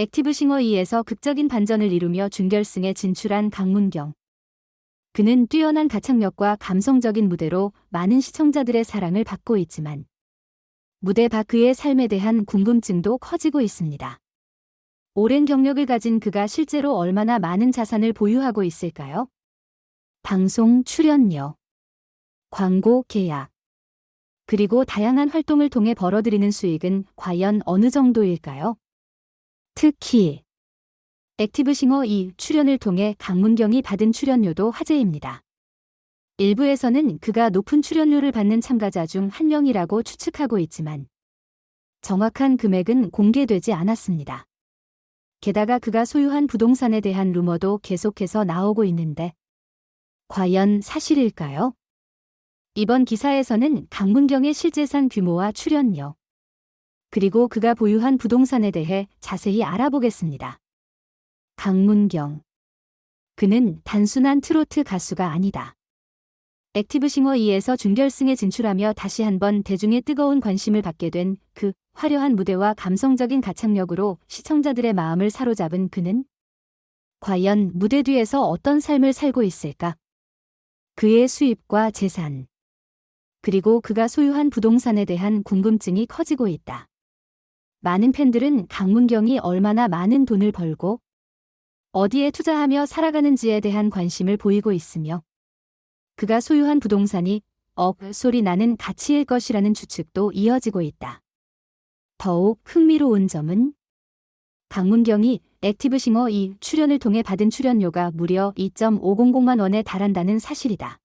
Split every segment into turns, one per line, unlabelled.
액티브 싱어 2에서 극적인 반전을 이루며 준결승에 진출한 강문경. 그는 뛰어난 가창력과 감성적인 무대로 많은 시청자들의 사랑을 받고 있지만 무대 밖 그의 삶에 대한 궁금증도 커지고 있습니다. 오랜 경력을 가진 그가 실제로 얼마나 많은 자산을 보유하고 있을까요? 방송 출연료, 광고 계약, 그리고 다양한 활동을 통해 벌어들이는 수익은 과연 어느 정도일까요? 특히 액티브 싱어 2 출연을 통해 강문경이 받은 출연료도 화제입니다. 일부에서는 그가 높은 출연료를 받는 참가자 중 한 명이라고 추측하고 있지만 정확한 금액은 공개되지 않았습니다. 게다가 그가 소유한 부동산에 대한 루머도 계속해서 나오고 있는데 과연 사실일까요? 이번 기사에서는 강문경의 실재산 규모와 출연료, 그리고 그가 보유한 부동산에 대해 자세히 알아보겠습니다. 강문경. 그는 단순한 트로트 가수가 아니다. 액티브 싱어 2에서 준결승에 진출하며 다시 한번 대중의 뜨거운 관심을 받게 된 그 화려한 무대와 감성적인 가창력으로 시청자들의 마음을 사로잡은 그는 과연 무대 뒤에서 어떤 삶을 살고 있을까? 그의 수입과 재산, 그리고 그가 소유한 부동산에 대한 궁금증이 커지고 있다. 많은 팬들은 강문경이 얼마나 많은 돈을 벌고 어디에 투자하며 살아가는지에 대한 관심을 보이고 있으며 그가 소유한 부동산이 억 소리 나는 가치일 것이라는 추측도 이어지고 있다. 더욱 흥미로운 점은 강문경이 액티브 싱어 2 출연을 통해 받은 출연료가 무려 2.500만 원에 달한다는 사실이다.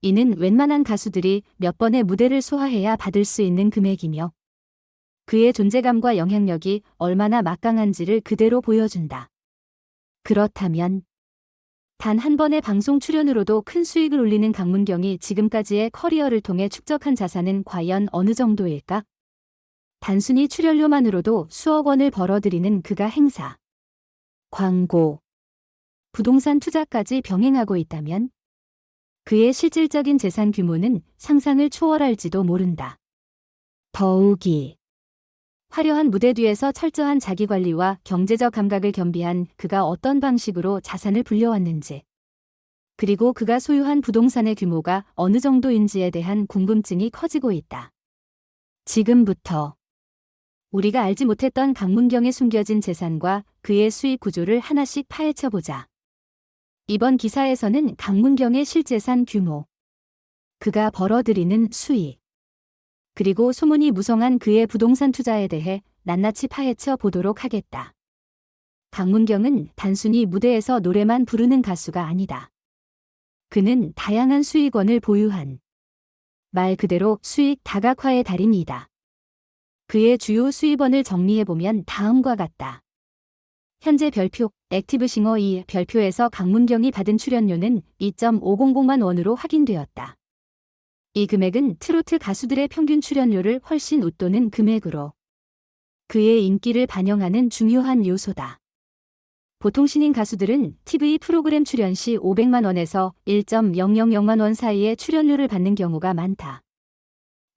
이는 웬만한 가수들이 몇 번의 무대를 소화해야 받을 수 있는 금액이며 그의 존재감과 영향력이 얼마나 막강한지를 그대로 보여준다. 그렇다면 단 한 번의 방송 출연으로도 큰 수익을 올리는 강문경이 지금까지의 커리어를 통해 축적한 자산은 과연 어느 정도일까? 단순히 출연료만으로도 수억 원을 벌어들이는 그가 행사, 광고, 부동산 투자까지 병행하고 있다면 그의 실질적인 재산 규모는 상상을 초월할지도 모른다. 더욱이 화려한 무대 뒤에서 철저한 자기관리와 경제적 감각을 겸비한 그가 어떤 방식으로 자산을 불려왔는지, 그리고 그가 소유한 부동산의 규모가 어느 정도인지에 대한 궁금증이 커지고 있다. 지금부터 우리가 알지 못했던 강문경의 숨겨진 재산과 그의 수익 구조를 하나씩 파헤쳐 보자. 이번 기사에서는 강문경의 실재산 규모, 그가 벌어들이는 수익, 그리고 소문이 무성한 그의 부동산 투자에 대해 낱낱이 파헤쳐 보도록 하겠다. 강문경은 단순히 무대에서 노래만 부르는 가수가 아니다. 그는 다양한 수익원을 보유한 말 그대로 수익 다각화의 달인이다. 그의 주요 수입원을 정리해보면 다음과 같다. 현재 별표, 액티브 싱어 2 별표에서 강문경이 받은 출연료는 2.500만 원으로 확인되었다. 이 금액은 트로트 가수들의 평균 출연료를 훨씬 웃도는 금액으로 그의 인기를 반영하는 중요한 요소다. 보통 신인 가수들은 TV 프로그램 출연 시 500만 원에서 1.000만 원 사이의 출연료를 받는 경우가 많다.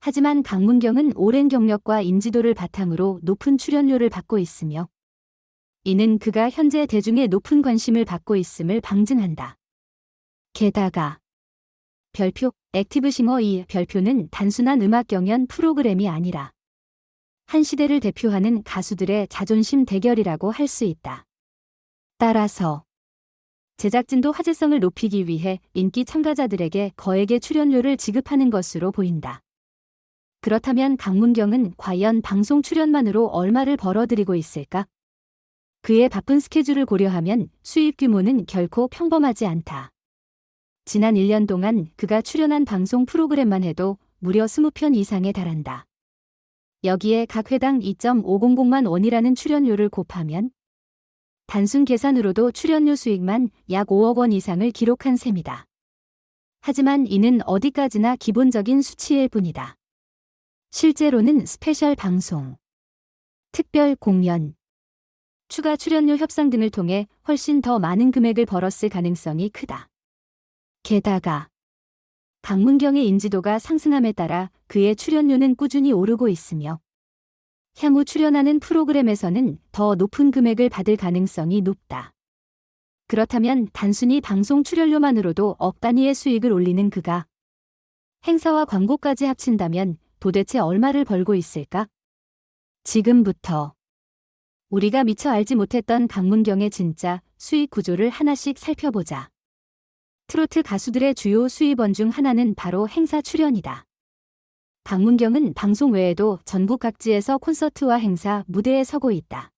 하지만 강문경은 오랜 경력과 인지도를 바탕으로 높은 출연료를 받고 있으며 이는 그가 현재 대중의 높은 관심을 받고 있음을 방증한다. 게다가 별표 액티브 싱어 2 별표는 단순한 음악 경연 프로그램이 아니라 한 시대를 대표하는 가수들의 자존심 대결이라고 할 수 있다. 따라서 제작진도 화제성을 높이기 위해 인기 참가자들에게 거액의 출연료를 지급하는 것으로 보인다. 그렇다면 강문경은 과연 방송 출연만으로 얼마를 벌어들이고 있을까? 그의 바쁜 스케줄을 고려하면 수입 규모는 결코 평범하지 않다. 지난 1년 동안 그가 출연한 방송 프로그램만 해도 무려 20편 이상에 달한다. 여기에 각 회당 2.500만 원이라는 출연료를 곱하면 단순 계산으로도 출연료 수익만 약 5억 원 이상을 기록한 셈이다. 하지만 이는 어디까지나 기본적인 수치일 뿐이다. 실제로는 스페셜 방송, 특별 공연, 추가 출연료 협상 등을 통해 훨씬 더 많은 금액을 벌었을 가능성이 크다. 게다가 강문경의 인지도가 상승함에 따라 그의 출연료는 꾸준히 오르고 있으며 향후 출연하는 프로그램에서는 더 높은 금액을 받을 가능성이 높다. 그렇다면 단순히 방송 출연료만으로도 억 단위의 수익을 올리는 그가 행사와 광고까지 합친다면 도대체 얼마를 벌고 있을까? 지금부터 우리가 미처 알지 못했던 강문경의 진짜 수익 구조를 하나씩 살펴보자. 트로트 가수들의 주요 수입원 중 하나는 바로 행사 출연이다. 강문경은 방송 외에도 전국 각지에서 콘서트와 행사, 무대에 서고 있다.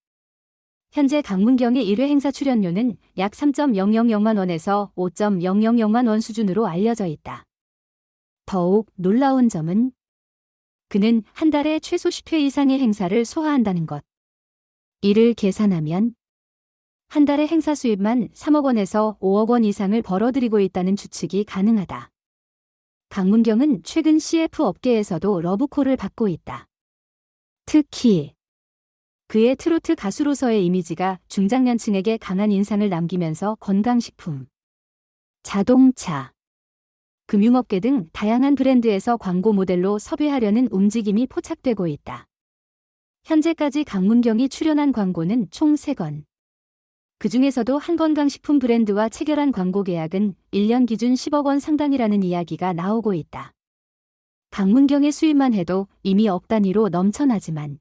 현재 강문경의 1회 행사 출연료는 약 3.000만 원에서 5.000만 원 수준으로 알려져 있다. 더욱 놀라운 점은 그는 한 달에 최소 10회 이상의 행사를 소화한다는 것. 이를 계산하면 한 달에 행사 수입만 3억 원에서 5억 원 이상을 벌어들이고 있다는 추측이 가능하다. 강문경은 최근 CF 업계에서도 러브콜을 받고 있다. 특히 그의 트로트 가수로서의 이미지가 중장년층에게 강한 인상을 남기면서 건강식품, 자동차, 금융업계 등 다양한 브랜드에서 광고 모델로 섭외하려는 움직임이 포착되고 있다. 현재까지 강문경이 출연한 광고는 총 3건. 그 중에서도 한 건강식품 브랜드와 체결한 광고 계약은 1년 기준 10억 원 상당이라는 이야기가 나오고 있다. 강문경의 수입만 해도 이미 억 단위로 넘쳐나지만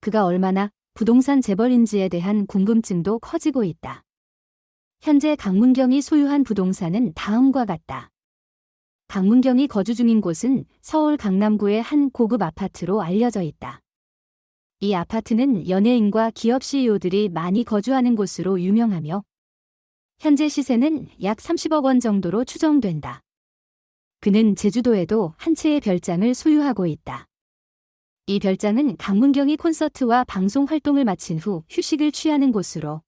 그가 얼마나 부동산 재벌인지에 대한 궁금증도 커지고 있다. 현재 강문경이 소유한 부동산은 다음과 같다. 강문경이 거주 중인 곳은 서울 강남구의 한 고급 아파트로 알려져 있다. 이 아파트는 연예인과 기업 CEO들이 많이 거주하는 곳으로 유명하며 현재 시세는 약 30억 원 정도로 추정된다. 그는 제주도에도 한 채의 별장을 소유하고 있다. 이 별장은 강문경이 콘서트와 방송 활동을 마친 후 휴식을 취하는 곳으로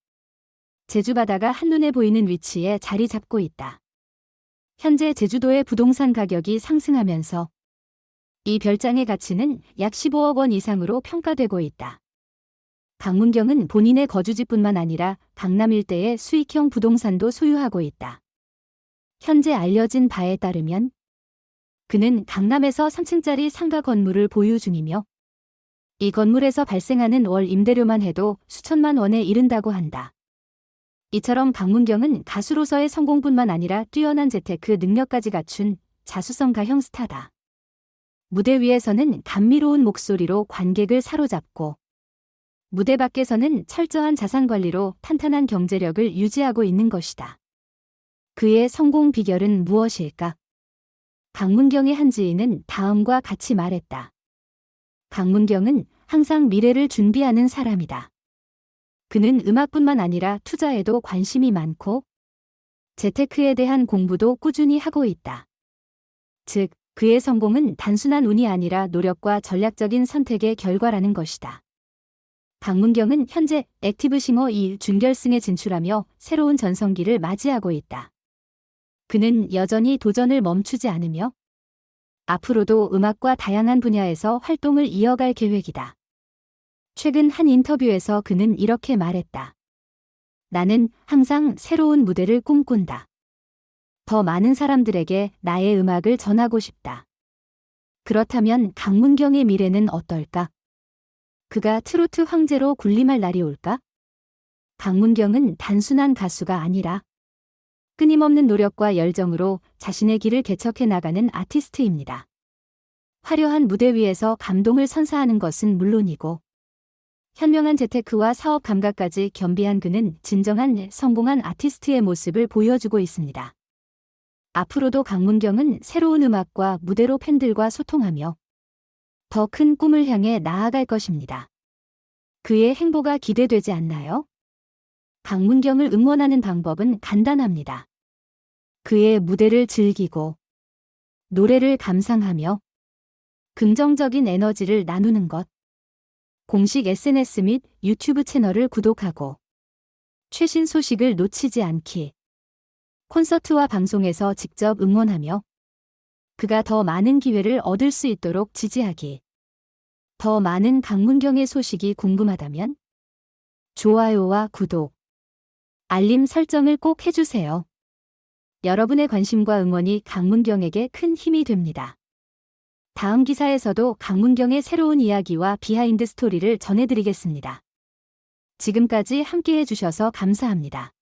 제주 바다가 한눈에 보이는 위치에 자리 잡고 있다. 현재 제주도의 부동산 가격이 상승하면서 이 별장의 가치는 약 15억 원 이상으로 평가되고 있다. 강문경은 본인의 거주지뿐만 아니라 강남 일대의 수익형 부동산도 소유하고 있다. 현재 알려진 바에 따르면 그는 강남에서 3층짜리 상가 건물을 보유 중이며 이 건물에서 발생하는 월 임대료만 해도 수천만 원에 이른다고 한다. 이처럼 강문경은 가수로서의 성공뿐만 아니라 뛰어난 재테크 능력까지 갖춘 자수성 가형 스타다. 무대 위에서는 감미로운 목소리로 관객을 사로잡고 무대 밖에서는 철저한 자산 관리로 탄탄한 경제력을 유지하고 있는 것이다. 그의 성공 비결은 무엇일까? 강문경의 한 지인은 다음과 같이 말했다. 강문경은 항상 미래를 준비하는 사람이다. 그는 음악뿐만 아니라 투자에도 관심이 많고 재테크에 대한 공부도 꾸준히 하고 있다. 즉, 그의 성공은 단순한 운이 아니라 노력과 전략적인 선택의 결과라는 것이다. 강문경은 현재 액티브 싱어 2 준결승에 진출하며 새로운 전성기를 맞이하고 있다. 그는 여전히 도전을 멈추지 않으며 앞으로도 음악과 다양한 분야에서 활동을 이어갈 계획이다. 최근 한 인터뷰에서 그는 이렇게 말했다. 나는 항상 새로운 무대를 꿈꾼다. 더 많은 사람들에게 나의 음악을 전하고 싶다. 그렇다면 강문경의 미래는 어떨까? 그가 트로트 황제로 군림할 날이 올까? 강문경은 단순한 가수가 아니라 끊임없는 노력과 열정으로 자신의 길을 개척해 나가는 아티스트입니다. 화려한 무대 위에서 감동을 선사하는 것은 물론이고 현명한 재테크와 사업 감각까지 겸비한 그는 진정한 성공한 아티스트의 모습을 보여주고 있습니다. 앞으로도 강문경은 새로운 음악과 무대로 팬들과 소통하며 더 큰 꿈을 향해 나아갈 것입니다. 그의 행보가 기대되지 않나요? 강문경을 응원하는 방법은 간단합니다. 그의 무대를 즐기고 노래를 감상하며 긍정적인 에너지를 나누는 것. 공식 SNS 및 유튜브 채널을 구독하고 최신 소식을 놓치지 않기. 콘서트와 방송에서 직접 응원하며 그가 더 많은 기회를 얻을 수 있도록 지지하기. 더 많은 강문경의 소식이 궁금하다면 좋아요와 구독, 알림 설정을 꼭 해주세요. 여러분의 관심과 응원이 강문경에게 큰 힘이 됩니다. 다음 기사에서도 강문경의 새로운 이야기와 비하인드 스토리를 전해드리겠습니다. 지금까지 함께 해 주셔서 감사합니다.